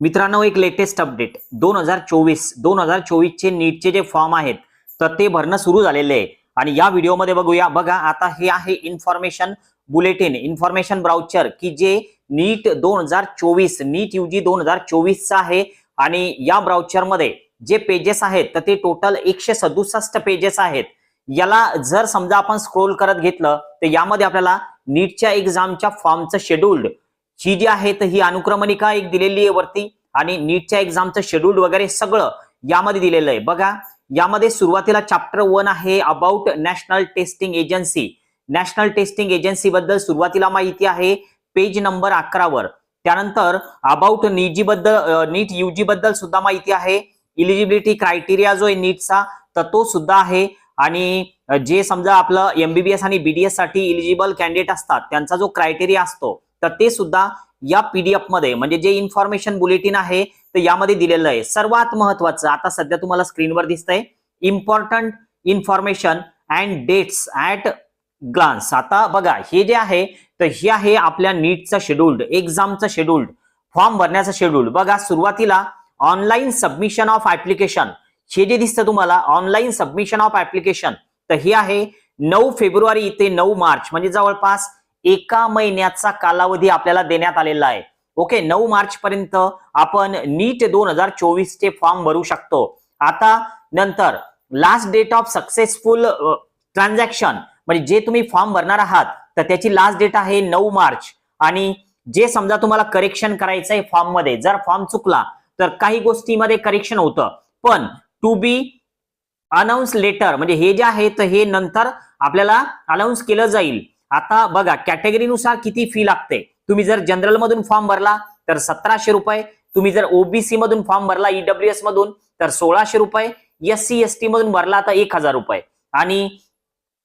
मित्रांनो एक latest update दोन हजार चोवीस दोन हजार चोवीसचे नीटचे जे फॉर्म आहेत तर ते भरणं सुरू झालेले आहे. आणि या व्हिडिओमध्ये बघूया. बघा आता हे आहे इन्फॉर्मेशन बुलेटिन इन्फॉर्मेशन ब्राउचर की जे नीट दोन हजार चोवीस नीट युजी दोन हजार चोवीसचा आहे. आणि या ब्राउचरमध्ये जे पेजेस आहेत तर ते टोटल एकशे सदुसष्ट पेजेस आहेत. याला जर समजा आपण स्क्रोल करत घेतलं तर यामध्ये आपल्याला नीटच्या एक्झामच्या फॉर्मचं शेड्यूल्ड ही जी आहे तर ही अनुक्रमणिका एक दिलेली आहे वरती आणि नीटच्या एक्झामचं शेड्यूल वगैरे सगळं यामध्ये दिलेलं आहे. बघा यामध्ये सुरुवातीला चॅप्टर वन आहे about national testing agency national testing agency बद्दल सुरुवातीला माहिती आहे पेज नंबर अकरावर त्यानंतर अबाउट नीजी बद्दल नीट युजी बद्दल सुद्धा माहिती आहे. इलिजिबिलिटी क्रायटेरिया जो आहे नीटचा तर तो सुद्धा आहे. आणि जे समजा आपलं एमबीबीएस आणि बीडीएससाठी इलिजिबल कॅन्डिडेट असतात त्यांचा जो क्रायटेरिया असतो तर ते सुद्धा या पीडीएफमध्ये म्हणजे जे इन्फॉर्मेशन बुलेटिन आहे तर यामध्ये दिलेलं आहे. सर्वात महत्वाचं आता सध्या तुम्हाला स्क्रीनवर दिसतंय important information and dates at glance आता बघा हे जे आहे तर हे आहे आपल्या नीटचं शेड्यूल्ड एक्झामचं शेड्यूल्ड फॉर्म भरण्याचं शेड्यूल बघा सुरुवातीला ऑनलाईन सबमिशन ऑफ ऍप्लिकेशन हे जे दिसतं तुम्हाला ऑनलाईन सबमिशन ऑफ ऍप्लिकेशन तर हे आहे नऊ फेब्रुवारी ते नऊ मार्च म्हणजे जवळपास एका महिन्याचा कालावधी आपल्याला देण्यात आलेला आहे. ओके नऊ मार्च पर्यंत आपण नीट दोन हजार चोवीस चे फॉर्म भरू शकतो. आता नंतर last date of successful transaction म्हणजे जे तुम्ही फॉर्म भरणार आहात तर त्याची लास्ट डेट आहे नऊ मार्च. आणि जे समजा तुम्हाला करेक्शन करायचं आहे फॉर्ममध्ये जर फॉर्म चुकला तर काही गोष्टीमध्ये करेक्शन होतं. पण टू बी अनाऊन्स लेटर म्हणजे हे जे आहे तर हे नंतर आपल्याला अनाऊन्स केलं जाईल. आता बघा कॅटेगरीनुसार किती फी लागते? तुम्ही जर जनरल मधून फॉर्म भरला तर सतराशे रुपये. तुम्ही जर ओबीसी मधून फॉर्म भरला ईडब्ल्यूएस मधून तर सोळाशे रुपये. एस सी एस टी मधून भरला तर एक हजार रुपये. आणि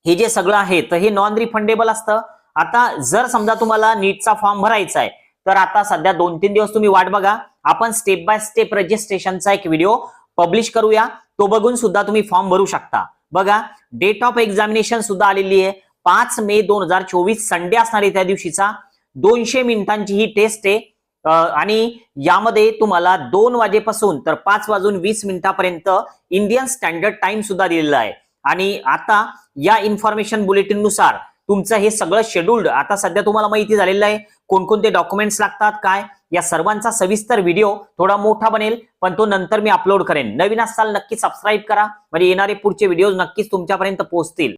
हे जे सगळं आहे तर हे नॉन रिफंडेबल असतं. आता जर समजा तुम्हाला नीटचा फॉर्म भरायचा आहे तर आता सध्या दोन तीन दिवस तुम्ही वाट बघा. आपण स्टेप बाय स्टेप रजिस्ट्रेशनचा एक व्हिडिओ पब्लिश करूया. तो बघून सुद्धा तुम्ही फॉर्म भरू शकता. बघा डेट ऑफ एक्झामिनेशन सुद्धा आलेली आहे. पाच मे दोन हजार चोवीस संडे असणार आहे त्या दिवशीचा दोनशे मिनिटांची ही टेस्ट आहे. आणि यामध्ये तुम्हाला दोन वाजेपासून तर पाच वाजून वीस मिनिटापर्यंत इंडियन स्टँडर्ड टाइम सुद्धा दिलेला आहे. आणि आता या इन्फॉर्मेशन बुलेटिननुसार तुमचं हे सगळं शेड्यूल्ड आता सध्या तुम्हाला माहिती झालेलं आहे कोणकोणते डॉक्युमेंट्स लागतात काय? या सर्वांचा सविस्तर व्हिडिओ थोडा मोठा बनेल पण तो नंतर मी अपलोड करेन. नवीन असाल नक्की सबस्क्राईब करा. म्हणजे येणारे पुढचे व्हिडिओ नक्कीच तुमच्यापर्यंत पोहोचतील.